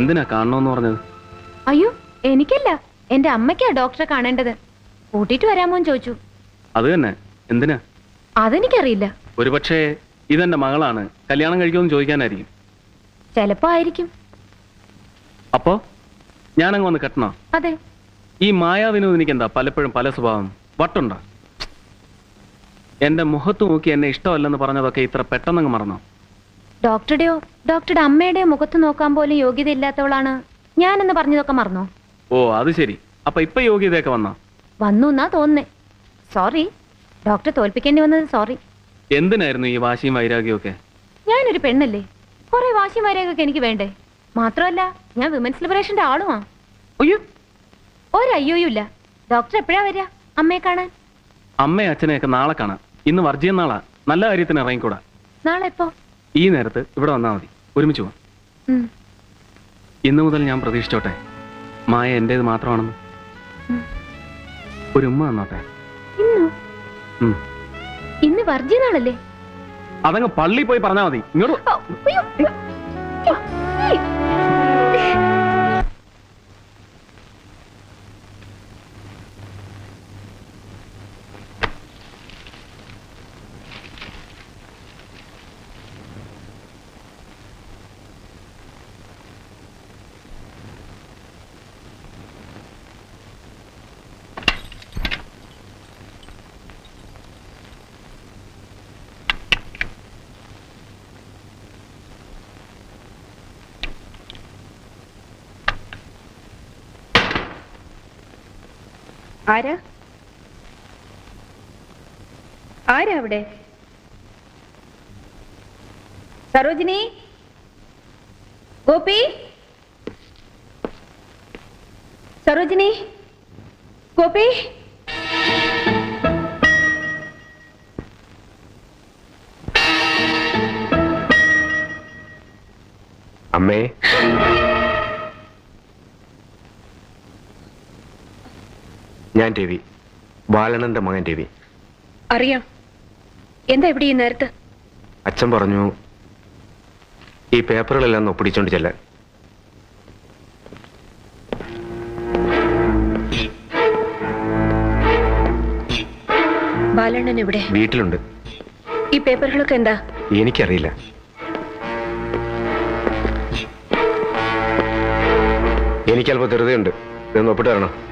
എന്തിനാ കാണണമെന്ന് പറഞ്ഞത്? അയ്യോ എനിക്കല്ല. എന്റെ അമ്മയ്ക്കാ ഡോക്ടറെ കാണേണ്ടത്. കൂട്ടിട്ട് വരാമോന്ന് ചോദിച്ചു. അത് തന്നെ. എന്തിനാ? അതെനിക്കറിയില്ല. ഒരുപക്ഷെ ഇതെന്റെ മകളാണ്. കല്യാണം കഴിക്കുമെന്ന് ചോദിക്കാനായിരിക്കും. ചിലപ്പോ ആയിരിക്കും. അപ്പോ? ഞാനങ്ങ് വന്ന് കെട്ടണോ? അതെ. ഈ മായാവിനോദ് എനിക്ക് എന്താ പലപ്പോഴും പല സ്വഭാവം. വട്ടുണ്ടോ? എന്റെ മുഖത്ത് നോക്കി എന്നെ ഇഷ്ടമല്ലെന്ന് പറഞ്ഞതൊക്കെ ഇത്ര പെട്ടെന്നങ്ങ് മറന്നോ? ഡോക്ടറുടെയോ ഡോക്ടറുടെ അമ്മയുടെയോ മുഖത്ത് നോക്കാൻ പോലും യോഗ്യത ഇല്ലാത്തവളാണ് ഞാൻ എന്ന് പറഞ്ഞതൊക്കെ മറന്നോ? ഓ അത് ശരി. അപ്പൊ ഇപ്പൊ യോഗ്യതയൊക്കെ വന്നോ? വന്നു എന്നാ തോന്നുന്നേ. സോറി. ഡോക്ടറെ തോൽപ്പിക്കേണ്ടി വന്നത് സോറി. എന്തിനായിരുന്നു ഈ വാശിയും വൈരാഗ്യവും ഒക്കെ? ഞാനൊരു പെണ്ണല്ലേ. കുറെ വാശിയും വൈരാഗ്യമൊക്കെ എനിക്ക് വേണ്ടേ? മാത്രമല്ല ഞാൻ വിമൻസ് ലിബറേഷന്റെ ആളുമാ അയ്യോ. ഇല്ല. ഡോക്ടർ എപ്പോഴാ വരിക? അമ്മയെ കാണാൻ? അമ്മയും അച്ഛനെയൊക്കെ നാളെ കാണാം. ഇന്ന് വർജിയ നാളാ നല്ല കാര്യത്തിന് ഇറങ്ങിക്കൂടാ. നാളെ എപ്പോ? ഈ നേരത്ത് ഇവിടെ വന്നാൽ മതി. ഒരുമിച്ച് പോവാം. ഇന്നു മുതൽ ഞാൻ പ്രതീക്ഷിച്ചോട്ടെ. മായ എന്റേത് മാത്രമാണെന്ന്. ഒരു ഉമ്മ വന്നോട്ടെ. ഇന്നോ? വർജിനാളല്ലേ അതങ്ങ് പള്ളി പോയി പറഞ്ഞാൽ മതി. ഇങ്ങോട്ട് ആരാ? ആരാ അവിടെ? സരോജിനി? ഗോപി? സരോജിനി? ഗോപി? അമ്മേ? ഞാൻ രവി. ബാലണന്റെ മകൻ രവി. അറിയാം. എന്താ ഇവിടെ നേരത്തെ നേരത്ത്? അച്ഛൻ പറഞ്ഞു ഈ പേപ്പറുകളെല്ലാം ഒപ്പിടിച്ചോണ്ട് ചെല്ലാൻ. ബാലണ്ണൻ ഇവിടെ വീട്ടിലുണ്ട്. ഈ പേപ്പറുകളൊക്കെ എന്താ? എനിക്കറിയില്ല. എനിക്കല്പം ധൃതയുണ്ട് ഇതൊന്ന് ഒപ്പിട്ട് തരണം?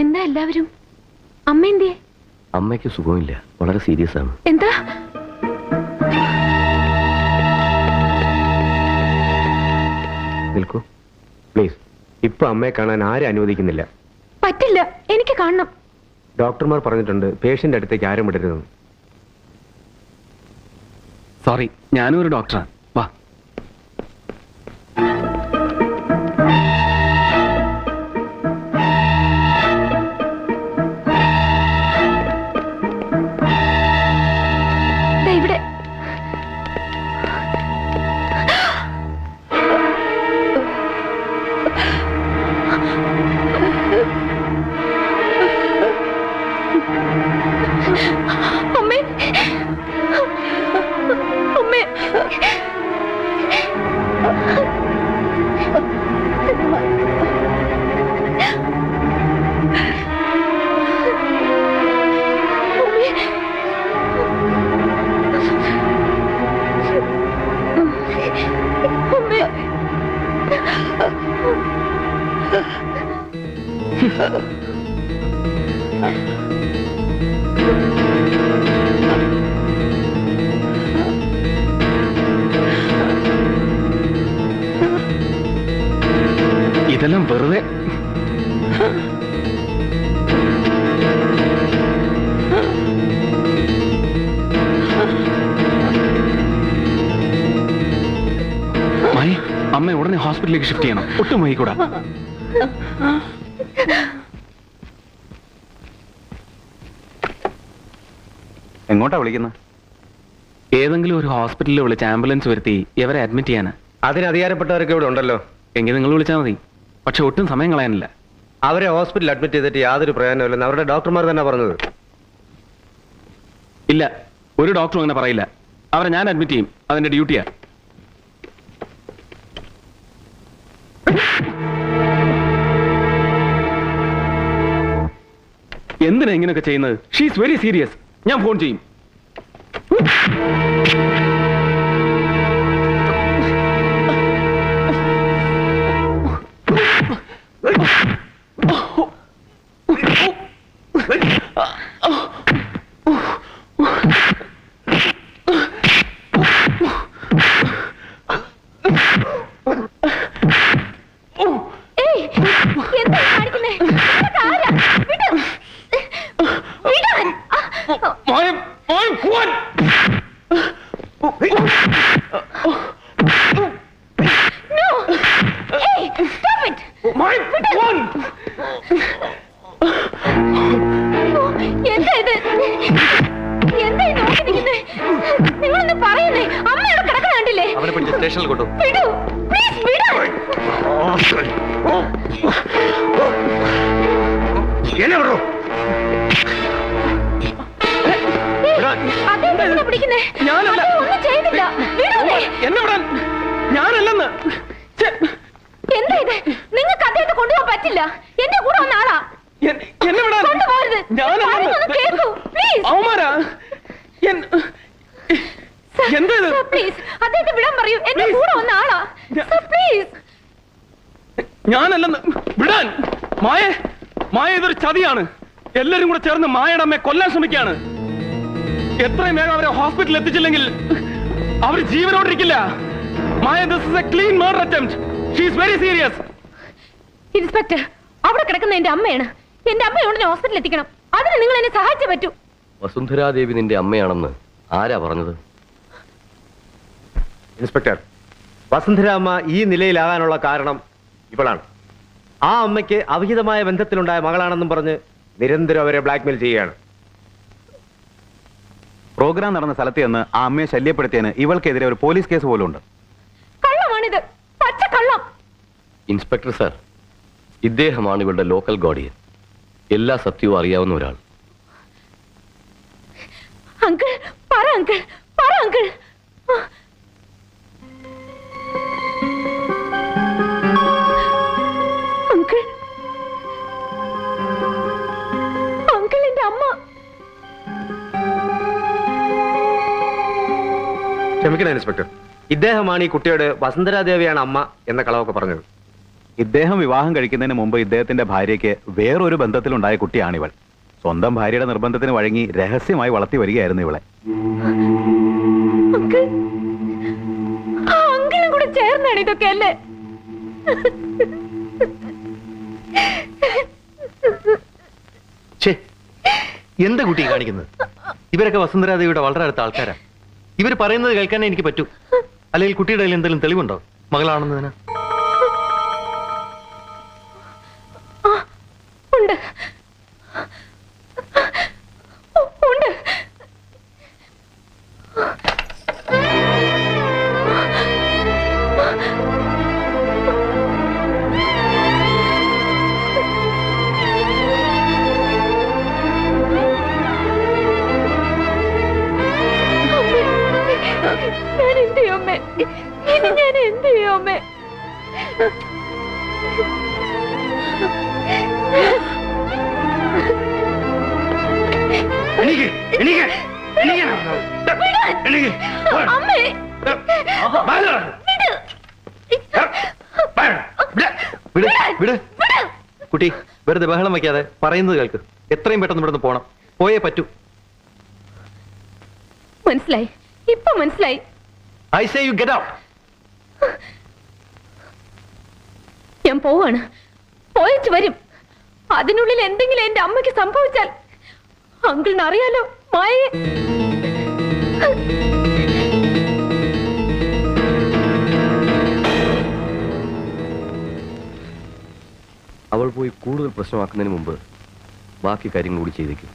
എല്ലാവരും? അമ്മ എന്തേ അമ്മയ്ക്ക് സുഖമില്ല. വളരെ സീരിയസ് ആണ്. എന്താ? നിൽക്കൂ. പ്ലീസ് ഇപ്പൊ അമ്മയെ കാണാൻ ആരും അനുവദിക്കുന്നില്ല? പറ്റില്ല. എനിക്ക് കാണണം. ഡോക്ടർമാർ പറഞ്ഞിട്ടുണ്ട് പേഷ്യന്റ് അടുത്തേക്ക് ആരും വിടരുതെന്ന് സോറി ഞാനും ഒരു ഡോക്ടറാണ് അമ്മേ അമ്മേ അമ്മേ ഇതെല്ലാം വെറുതെ. മായി അമ്മ ഉടനെ ഹോസ്പിറ്റലിലേക്ക് ഷിഫ്റ്റ് ചെയ്യണം. ഒട്ടും വൈകൂടാ. എങ്ങോട്ടാ വിളിക്കുന്നത്? ഏതെങ്കിലും ഒരു ഹോസ്പിറ്റലിൽ വിളിച്ച് ആംബുലൻസ് വരുത്തി ഇവരെ അഡ്മിറ്റ് ചെയ്യാനാ. അതിന് അധികാരപ്പെട്ടവരൊക്കെ ഇവിടെ ഉണ്ടല്ലോ. എങ്കിൽ നിങ്ങൾ വിളിച്ചാൽ മതി. പക്ഷെ ഒട്ടും സമയം കളയാനില്ല. അവരെ ഹോസ്പിറ്റലിൽ അഡ്മിറ്റ് ചെയ്തിട്ട് യാതൊരു പ്രയോജനമില്ലെന്ന് അവരുടെ ഡോക്ടർമാർ തന്നെ പറഞ്ഞത്. ഇല്ല ഒരു ഡോക്ടറും അങ്ങനെ പറയില്ല. അവരെ ഞാൻ അഡ്മിറ്റ് ചെയ്യും. അതിന്റെ ഡ്യൂട്ടിയാ. എന്തിനാ ഇങ്ങനെയൊക്കെ ചെയ്യുന്നത്? ഷീസ് വെരി സീരിയസ് ഞാൻ ഫോൺ ചെയ്യും. മോനെ, മോൻ പോവാൻ. പ്ലീസ് അദ്ദേഹത്തെ വിടാൻ പറയൂ. എന്റെ കൂടെ വന്ന ആളാ. പ്ലീസ് ഞാനല്ലെന്ന്. വിടാൻ. മായ മായ ഇതൊരു ചതിയാണ്. എല്ലാരും കൂടെ ചേർന്ന് മായയുടെ അമ്മയെ കൊല്ലാൻ ശ്രമിക്കുകയാണ്. എത്രയും വേഗം അവരെ ഹോസ്പിറ്റലിൽ എത്തിച്ചില്ലെങ്കിൽ അവർ ജീവനോടിരിക്കില്ല. Maya this is a clean murder attempt she is very serious inspector അവിടെ കിടക്കുന്ന എന്റെ അമ്മയാണ്. എന്റെ അമ്മയെ ഉടനെ ഹോസ്പിറ്റലിൽ എത്തിക്കണം. അതിന് നിങ്ങൾ എന്നെ സഹായിച്ചേ പറ്റൂ. വസുന്ധരാദേവി നിന്റെ അമ്മയാണെന്ന് ആരാ പറഞ്ഞത്? ഇൻസ്പെക്ടർ വസന്തരാമ ഈ നിലയിലാകാനുള്ള കാരണം ഇവളാണ്. ആ അമ്മയ്ക്ക് അവിഹിതമായ ബന്ധത്തിലുണ്ടായ മകളാണെന്നും പറഞ്ഞ് നിരന്തരം അവരെ ബ്ലാക്ക്മെയിൽ ചെയ്യുകയാണ്. പ്രോഗ്രാം നടന്ന സ്ഥലത്ത് നിന്ന് ആ അമ്മയെ ശല്യപ്പെടുത്തിയതിന് ഇവൾക്കെതിരെ ഒരു പോലീസ് കേസ് പോലും ഉണ്ട് കള്ളമാണിത്. പച്ച കള്ളം. ഇൻസ്പെക്ടർ സാർ ഇദ്ദേഹമാണ് ഇവളുടെ ലോക്കൽ ഗോഡിയൻ എല്ലാ സത്യവും അറിയാവുന്ന ഒരാൾ. അങ്കിൾ പറ അങ്കിൾ പറ അങ്കിൾ അങ്കിൾ. ക്ഷമിക്കണം ഇൻസ്പെക്ടർ. ഇദ്ദേഹമാണ് ഈ കുട്ടിയോട് വസുന്ധരാദേവിയാണ് അമ്മ എന്ന കളവൊക്കെ പറഞ്ഞത്. ഇദ്ദേഹം വിവാഹം കഴിക്കുന്നതിന് മുമ്പ് ഇദ്ദേഹത്തിന്റെ ഭാര്യയ്ക്ക് വേറൊരു ബന്ധത്തിലുണ്ടായ കുട്ടിയാണിവൾ. സ്വന്തം ഭാര്യയുടെ നിർബന്ധത്തിന് വഴങ്ങി രഹസ്യമായി വളർത്തി വരികയായിരുന്നു ഇവളെ. ആ അങ്കിളും കൂടെ ചേർന്നാണ് ഇതൊക്കെ അല്ലേ? എന്താ കുട്ടി കാണിക്കുന്നത്? ഇവരൊക്കെ വസുന്ധരാദേവിയുടെ വളരെ അടുത്ത ആൾക്കാരാ. ഇവർ പറയുന്നത് കേൾക്കാനേ എനിക്ക് പറ്റൂ. അല്ലെങ്കിൽ കുട്ടിയുടെ കയ്യിൽ എന്തെങ്കിലും തെളിവുണ്ടോ? മകളാണെന്നതിന്? കുട്ടി വെറുതെ ബഹളം വയ്ക്കാതെ പറയുന്നത് കേൾക്ക്. എത്രയും പെട്ടെന്ന് ഇവിടുന്ന് പോണം. പോയേ പറ്റൂ. മനസ്സിലായി. ഇപ്പൊ മനസ്സിലായി. I say you get out ഞാൻ പോവാണ്. പോയിട്ട് വരും. അതിനുള്ളിൽ എന്തെങ്കിലും എന്റെ അമ്മയ്ക്ക് സംഭവിച്ചാൽ അങ്കിളിന് അറിയാലോ മായയെ അവൾ പോയി കൂടുതൽ പ്രശ്നമാക്കുന്നതിന് മുമ്പ് ബാക്കി കാര്യങ്ങൾ കൂടി ചെയ്തേക്കും.